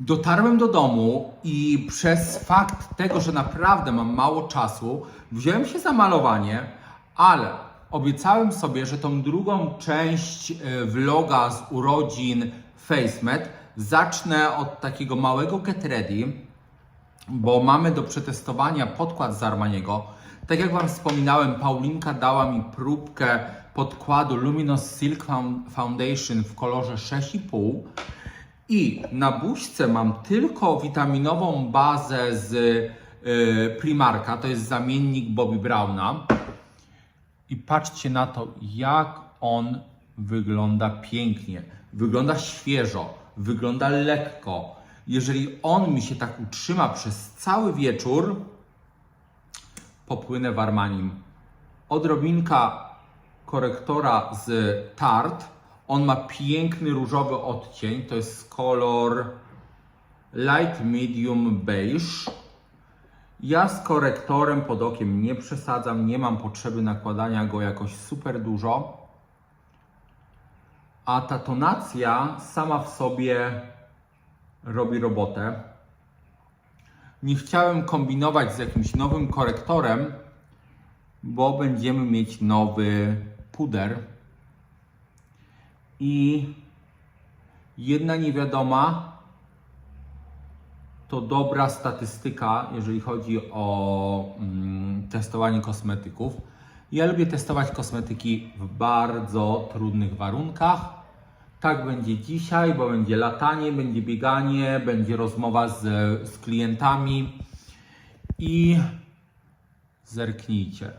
Dotarłem do domu i przez fakt tego, że naprawdę mam mało czasu, wziąłem się za malowanie, ale obiecałem sobie, że tą drugą część e, vloga z urodzin FaceMed zacznę od takiego małego get ready, bo mamy do przetestowania podkład z Armaniego. Tak jak Wam wspominałem, Paulinka dała mi próbkę podkładu Luminous Silk Found- Foundation w kolorze 6,5 i na buźce mam tylko witaminową bazę z y, Primarka, to jest zamiennik Bobby Browna. I patrzcie na to, jak on wygląda pięknie. Wygląda świeżo, wygląda lekko. Jeżeli on mi się tak utrzyma przez cały wieczór, popłynę w Armanim. Odrobinka korektora z Tarte. On ma piękny różowy odcień. To jest kolor light medium beige. Ja z korektorem pod okiem nie przesadzam, nie mam potrzeby nakładania go jakoś super dużo. A ta tonacja sama w sobie robi robotę. Nie chciałem kombinować z jakimś nowym korektorem, bo będziemy mieć nowy puder. I jedna niewiadoma to dobra statystyka, jeżeli chodzi o mm, testowanie kosmetyków. Ja lubię testować kosmetyki w bardzo trudnych warunkach. Tak będzie dzisiaj, bo będzie latanie, będzie bieganie, będzie rozmowa z, z klientami i zerknijcie.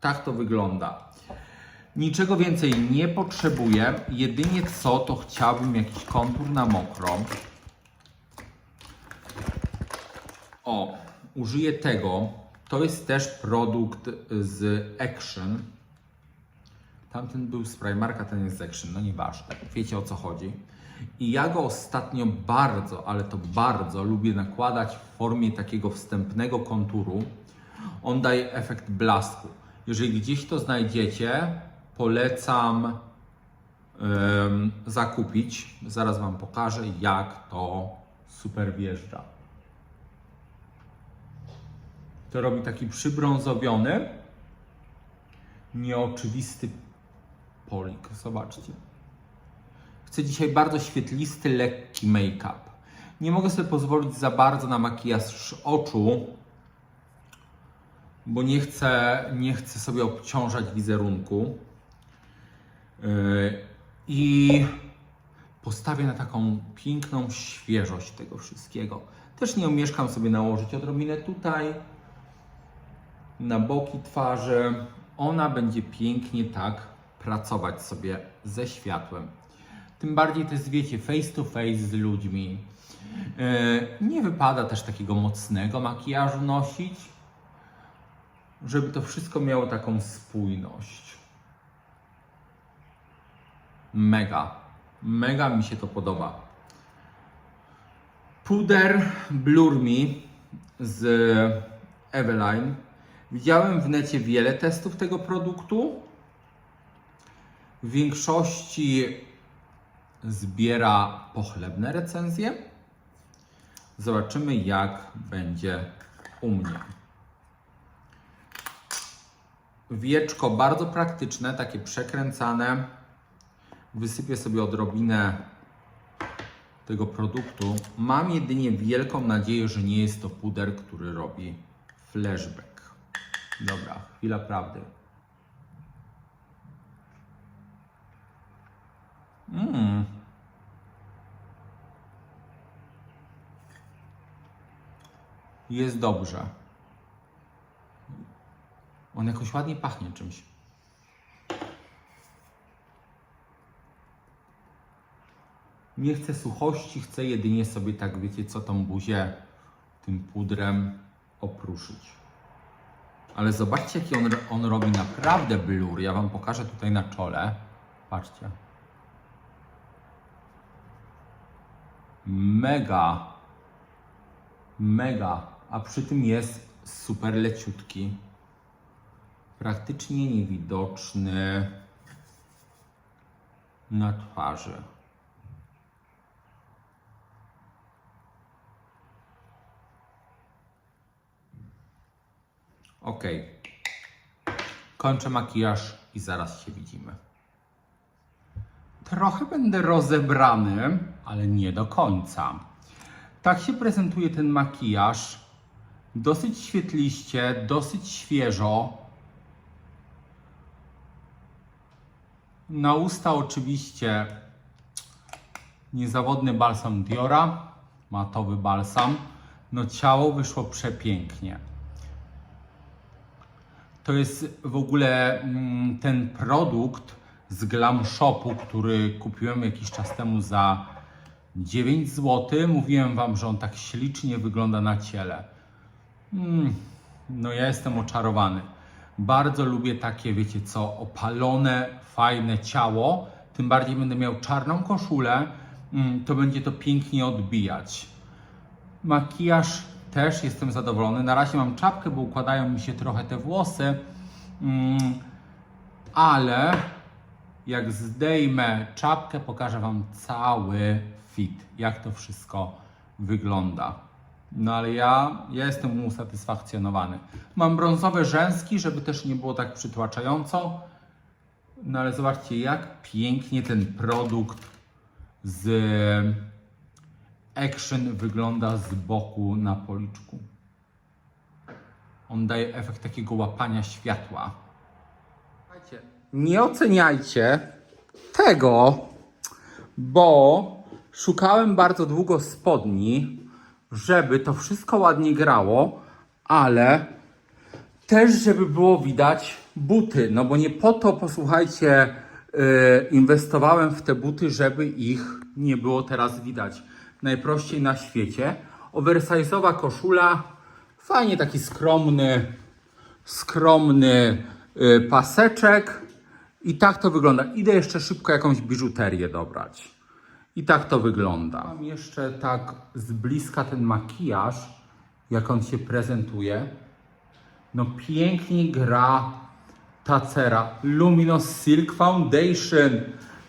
Tak to wygląda. Niczego więcej nie potrzebuję. Jedynie co, to chciałbym jakiś kontur na mokro. O, użyję tego. To jest też produkt z Action. Tamten był z Primarka, ten jest z Action, no nieważne. Wiecie o co chodzi. I ja go ostatnio bardzo, ale to bardzo lubię nakładać w formie takiego wstępnego konturu. On daje efekt blasku. Jeżeli gdzieś to znajdziecie, polecam em, zakupić. Zaraz Wam pokażę, jak to super wjeżdża. To robi taki przybrązowiony, nieoczywisty polik. Zobaczcie. Chcę dzisiaj bardzo świetlisty, lekki make-up. Nie mogę sobie pozwolić za bardzo na makijaż oczu, bo nie chcę, nie chcę sobie obciążać wizerunku. Yy, I postawię na taką piękną świeżość tego wszystkiego. Też nie omieszkam sobie nałożyć odrobinę tutaj, na boki twarzy. Ona będzie pięknie tak pracować sobie ze światłem. Tym bardziej to jest, wiecie, face to face z ludźmi. Yy, Nie wypada też takiego mocnego makijażu nosić, żeby to wszystko miało taką spójność. Mega, mega mi się to podoba. Puder Blur Me z Eveline. Widziałem w necie wiele testów tego produktu. W większości zbiera pochlebne recenzje. Zobaczymy, jak będzie u mnie. Wieczko bardzo praktyczne, takie przekręcane. Wysypię sobie odrobinę tego produktu. Mam jedynie wielką nadzieję, że nie jest to puder, który robi flashback. Dobra, chwila prawdy. Mm. Jest dobrze. On jakoś ładnie pachnie czymś. Nie chcę suchości, chcę jedynie sobie tak, wiecie co, tą buzię tym pudrem opruszyć. Ale zobaczcie, jaki on, on robi naprawdę blur. Ja Wam pokażę tutaj na czole. Patrzcie. Mega. Mega. A przy tym jest super leciutki. Praktycznie niewidoczny na twarzy. Ok. Kończę makijaż i zaraz się widzimy. Trochę będę rozebrany, ale nie do końca. Tak się prezentuje ten makijaż. Dosyć świetliście, dosyć świeżo. Na usta oczywiście niezawodny balsam Diora, matowy balsam. No ciało wyszło przepięknie. To jest w ogóle mm, ten produkt z Glam Shopu, który kupiłem jakiś czas temu za 9 zł. Mówiłem Wam, że on tak ślicznie wygląda na ciele. Mm, no ja jestem oczarowany. Bardzo lubię takie, wiecie co, opalone, fajne ciało. Tym bardziej będę miał czarną koszulę, mm, to będzie to pięknie odbijać. Makijaż też jestem zadowolony. Na razie mam czapkę, bo układają mi się trochę te włosy, mm, ale jak zdejmę czapkę, pokażę Wam cały fit, jak to wszystko wygląda. No ale ja, ja jestem usatysfakcjonowany. Mam brązowe rzęski, żeby też nie było tak przytłaczająco. No ale zobaczcie, jak pięknie ten produkt z Action wygląda z boku na policzku. On daje efekt takiego łapania światła. Nie oceniajcie tego, bo szukałem bardzo długo spodni, żeby to wszystko ładnie grało, ale też, żeby było widać buty. No bo nie po to, posłuchajcie, yy, inwestowałem w te buty, żeby ich nie było teraz widać. Najprościej na świecie. Oversize'owa koszula, fajnie taki skromny, skromny yy, paseczek. I tak to wygląda. Idę jeszcze szybko jakąś biżuterię dobrać. I tak to wygląda. Mam jeszcze tak z bliska ten makijaż, jak on się prezentuje. No pięknie gra ta cera. Luminous Silk Foundation.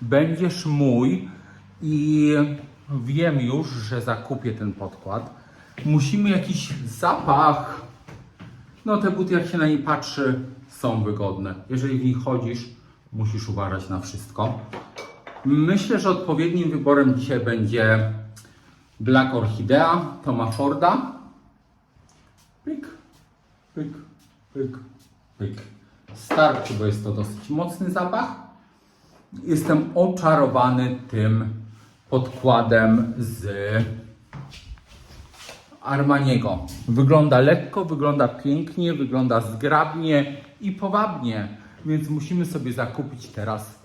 Będziesz mój. I wiem już, że zakupię ten podkład. Musimy jakiś zapach. No te buty jak się na nie patrzy są wygodne. Jeżeli w nich chodzisz, musisz uważać na wszystko. Myślę, że odpowiednim wyborem dzisiaj będzie Black Orchidea Toma Forda. Pyk, pyk, pyk, pyk. Starczy, bo jest to dosyć mocny zapach. Jestem oczarowany tym podkładem z Armaniego. Wygląda lekko, wygląda pięknie, wygląda zgrabnie i powabnie, więc musimy sobie zakupić teraz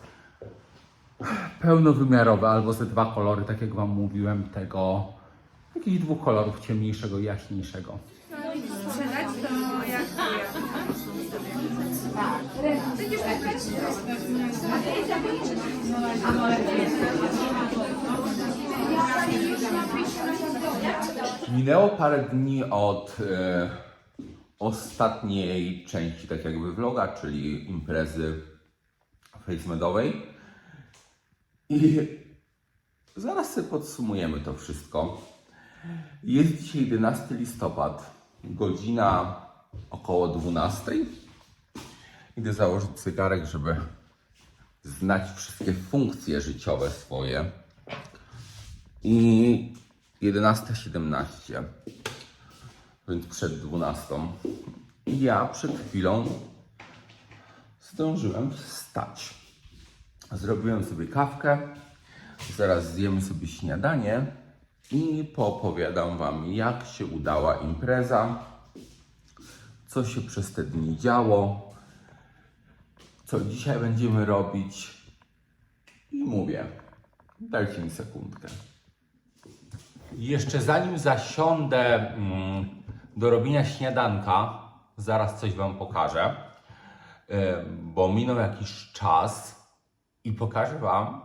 pełnowymiarowe albo ze dwa kolory, tak jak Wam mówiłem, tego jakichś dwóch kolorów, ciemniejszego i jaśniejszego. jak Minęło parę dni od e, ostatniej części, tak jakby vloga, czyli imprezy facemedowej. I zaraz sobie podsumujemy to wszystko. Jest dzisiaj 11 listopad, godzina około 12. Idę założyć cygarek, żeby znać wszystkie funkcje życiowe swoje. I 11.17, więc przed 12. I ja przed chwilą zdążyłem wstać. Zrobiłem sobie kawkę, zaraz zjemy sobie śniadanie i poopowiadam Wam, jak się udała impreza, co się przez te dni działo, co dzisiaj będziemy robić. I mówię, dajcie mi sekundkę. Jeszcze zanim zasiądę mm, do robienia śniadanka, zaraz coś Wam pokażę, e, bo minął jakiś czas i pokażę Wam,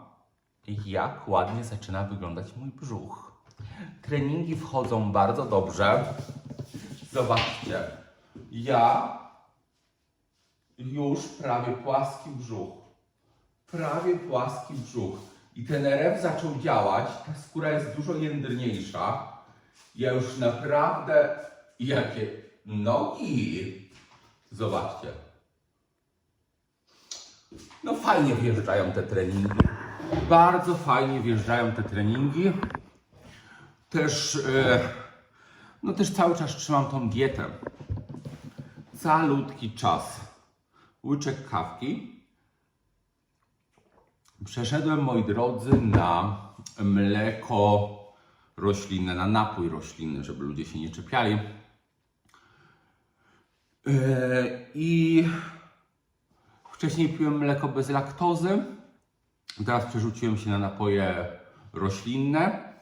jak ładnie zaczyna wyglądać mój brzuch. Treningi wchodzą bardzo dobrze. Zobaczcie, ja już prawie płaski brzuch. Prawie płaski brzuch. I ten RF zaczął działać, ta skóra jest dużo jędrniejsza. Ja już naprawdę, jakie nogi, Zobaczcie. No fajnie wjeżdżają te treningi. Bardzo fajnie wjeżdżają te treningi. Też, e, no też cały czas trzymam tą dietę. Calutki czas. Łyczek kawki. Przeszedłem, moi drodzy, na mleko roślinne, na napój roślinny, żeby ludzie się nie czepiali. Yy, I wcześniej piłem mleko bez laktozy. Teraz przerzuciłem się na napoje roślinne.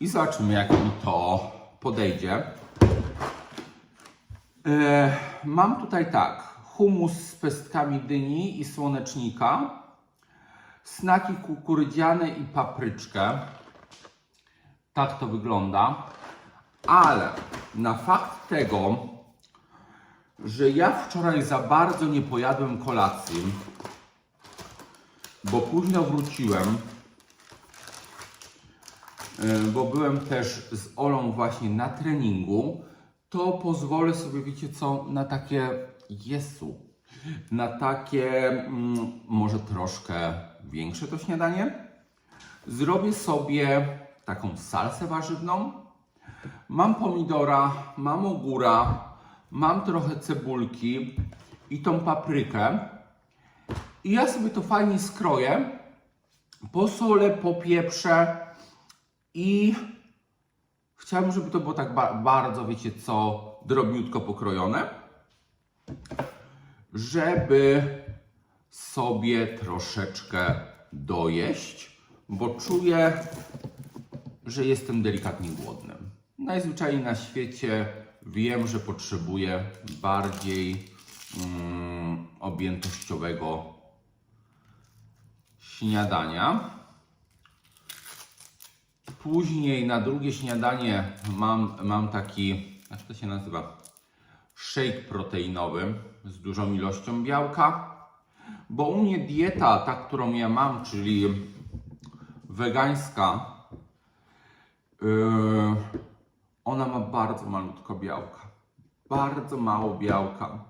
I zobaczymy, jak mi to podejdzie. Yy, Mam tutaj tak, humus z pestkami dyni i słonecznika, snaki kukurydziane i papryczkę. Tak to wygląda. Ale na fakt tego, że ja wczoraj za bardzo nie pojadłem kolacji, bo późno wróciłem, yy, bo byłem też z Olą właśnie na treningu, to pozwolę sobie, wiecie co, na takie jesu, na takie mm, może troszkę większe to śniadanie. Zrobię sobie taką salsę warzywną. Mam pomidora, mam ogóra, mam trochę cebulki i tą paprykę. I ja sobie to fajnie skroję, posolę, popieprzę i chciałbym, żeby to było tak ba- bardzo, wiecie co, drobniutko pokrojone, żeby sobie troszeczkę dojeść, bo czuję, że jestem delikatnie głodny. Najzwyczajniej na świecie wiem, że potrzebuję bardziej mm, objętościowego śniadania. Później na drugie śniadanie mam, mam taki, jak to się nazywa? Shake proteinowy z dużą ilością białka. Bo u mnie dieta, ta którą ja mam, czyli wegańska, Yy, ona ma bardzo malutko białka. Bardzo mało białka.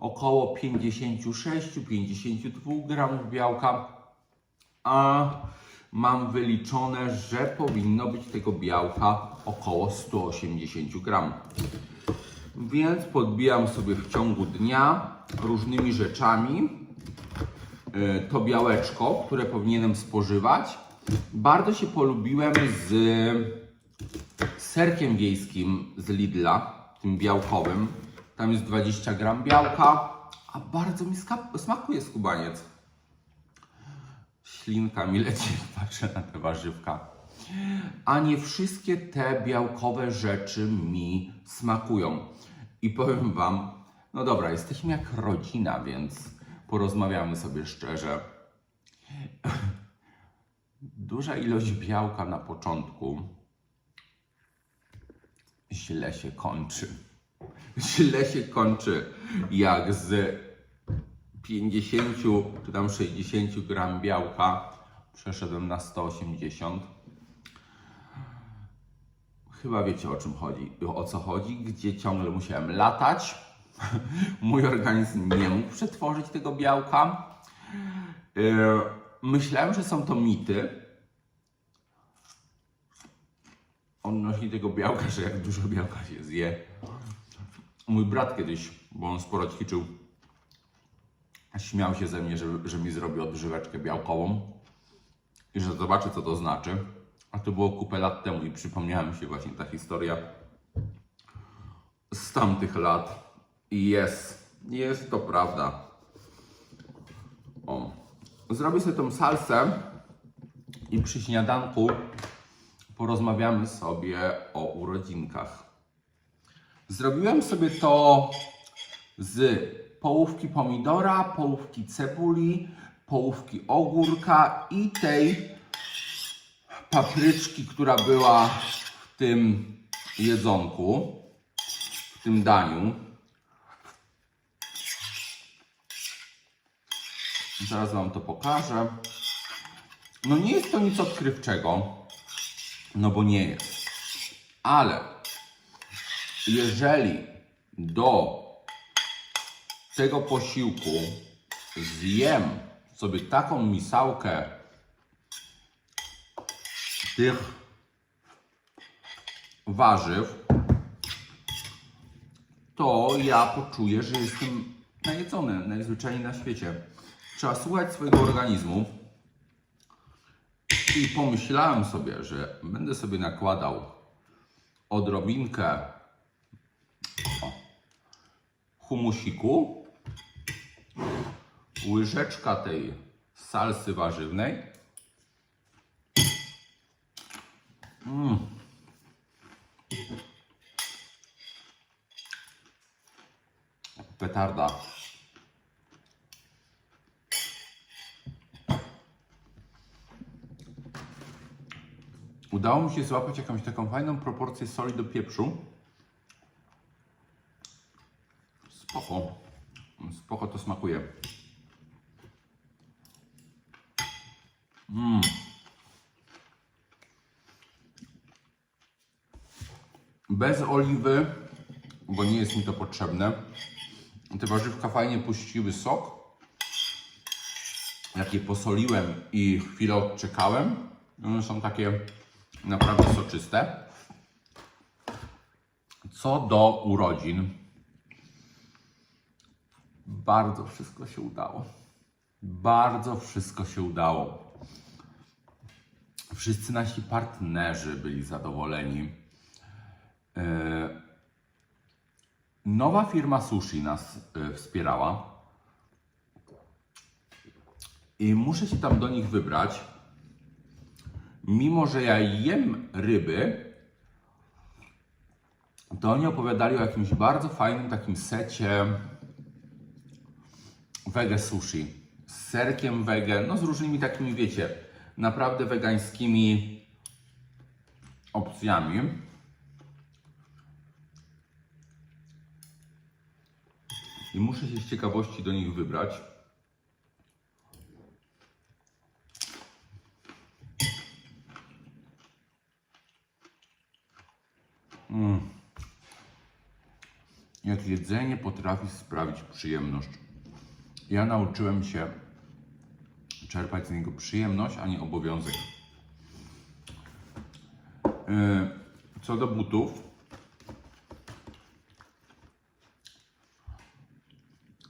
Około 56-52 gramów białka. A mam wyliczone, że powinno być tego białka około 180 gramów. Więc podbijam sobie w ciągu dnia różnymi rzeczami to białeczko, które powinienem spożywać. Bardzo się polubiłem z serkiem wiejskim z Lidla, tym białkowym. Tam jest 20 gram białka, a bardzo mi smakuje skubaniec. Ślinka mi leci, patrzę na te warzywka. A nie wszystkie te białkowe rzeczy mi smakują. I powiem Wam, no dobra, jesteśmy jak rodzina, więc porozmawiamy sobie szczerze. Duża ilość białka na początku źle się kończy. Źle się kończy, jak z 50 czy tam 60 gram białka przeszedłem na 180. Chyba wiecie o czym chodzi, o co chodzi, gdzie ciągle musiałem latać. Mój organizm nie mógł przetworzyć tego białka. Yy, Myślałem, że są to mity, odnośnie tego białka, że jak dużo białka się zje. Mój brat kiedyś, bo on sporo ćwiczył, śmiał się ze mnie, że, że mi zrobi odżyweczkę białkową i że zobaczy, co to znaczy. A to było kupę lat temu i przypomniała mi się właśnie ta historia z tamtych lat. Jest, jest to prawda. O. Zrobię sobie tą salsę i przy śniadanku porozmawiamy sobie o urodzinkach. Zrobiłem sobie to z połówki pomidora, połówki cebuli, połówki ogórka i tej papryczki, która była w tym jedzonku, w tym daniu. Zaraz Wam to pokażę. No nie jest to nic odkrywczego, no bo nie jest. Ale jeżeli do tego posiłku zjem sobie taką misałkę tych warzyw, to ja poczuję, że jestem najedzony najzwyczajniej na świecie. Trzeba słuchać swojego organizmu. I pomyślałem sobie, że będę sobie nakładał odrobinkę humusiku, łyżeczka tej salsy warzywnej. Petarda. Udało mi się złapać jakąś taką fajną proporcję soli do pieprzu. Spoko. Spoko to smakuje. Mm. Bez oliwy, bo nie jest mi to potrzebne. Te warzywka fajnie puściły sok. Jak je posoliłem i chwilę odczekałem, one są takie naprawdę soczyste. Co do urodzin, bardzo wszystko się udało. Bardzo wszystko się udało. Wszyscy nasi partnerzy byli zadowoleni. Yy, Nowa firma sushi nas y, wspierała. I muszę się tam do nich wybrać. Mimo, że ja jem ryby, to oni opowiadali o jakimś bardzo fajnym takim secie wege sushi. Z serkiem wege, no z różnymi takimi, wiecie, naprawdę wegańskimi opcjami. I muszę się z ciekawości do nich wybrać. Mm. Jak jedzenie potrafi sprawić przyjemność. Ja nauczyłem się czerpać z niego przyjemność, a nie obowiązek. Yy, Co do butów,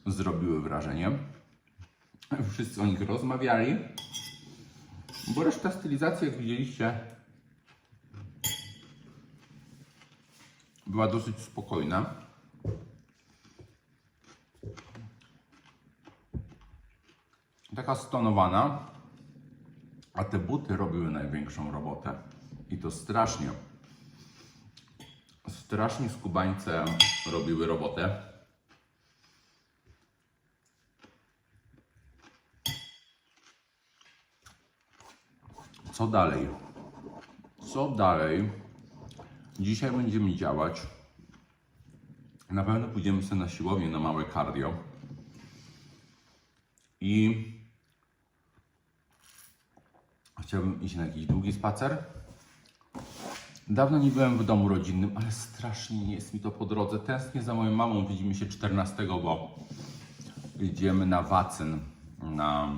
zrobiły wrażenie. Wszyscy o nich rozmawiali, bo reszta stylizacji, jak widzieliście, była dosyć spokojna. Taka stonowana, a te buty robiły największą robotę. I to strasznie. Strasznie skubańce robiły robotę. Co dalej? Co dalej? Dzisiaj będziemy działać. Na pewno pójdziemy sobie na siłownię, na małe cardio. I chciałbym iść na jakiś długi spacer. Dawno nie byłem w domu rodzinnym, ale strasznie nie jest mi to po drodze. Tęsknię za moją mamą. Widzimy się 14, bo idziemy na Wacyn, na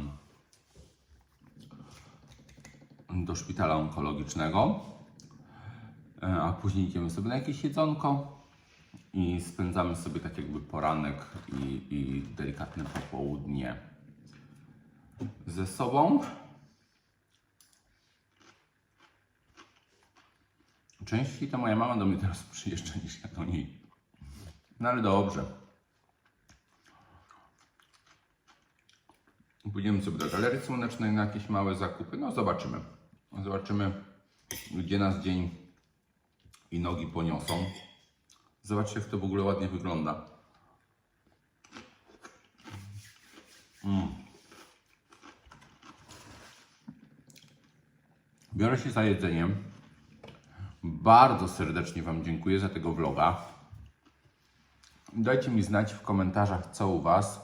do szpitala onkologicznego, a później idziemy sobie na jakieś jedzonko i spędzamy sobie tak jakby poranek i, i delikatne popołudnie ze sobą. Częściej to moja mama do mnie teraz przyjeżdża niż ja do niej. No ale dobrze. Pójdziemy sobie do galerii słonecznej na jakieś małe zakupy. No zobaczymy. Zobaczymy, gdzie nas dzień i nogi poniosą. Zobaczcie, jak to w ogóle ładnie wygląda. Mm. Biorę się za jedzeniem. Bardzo serdecznie Wam dziękuję za tego vloga. Dajcie mi znać w komentarzach, co u Was.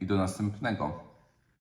I do następnego.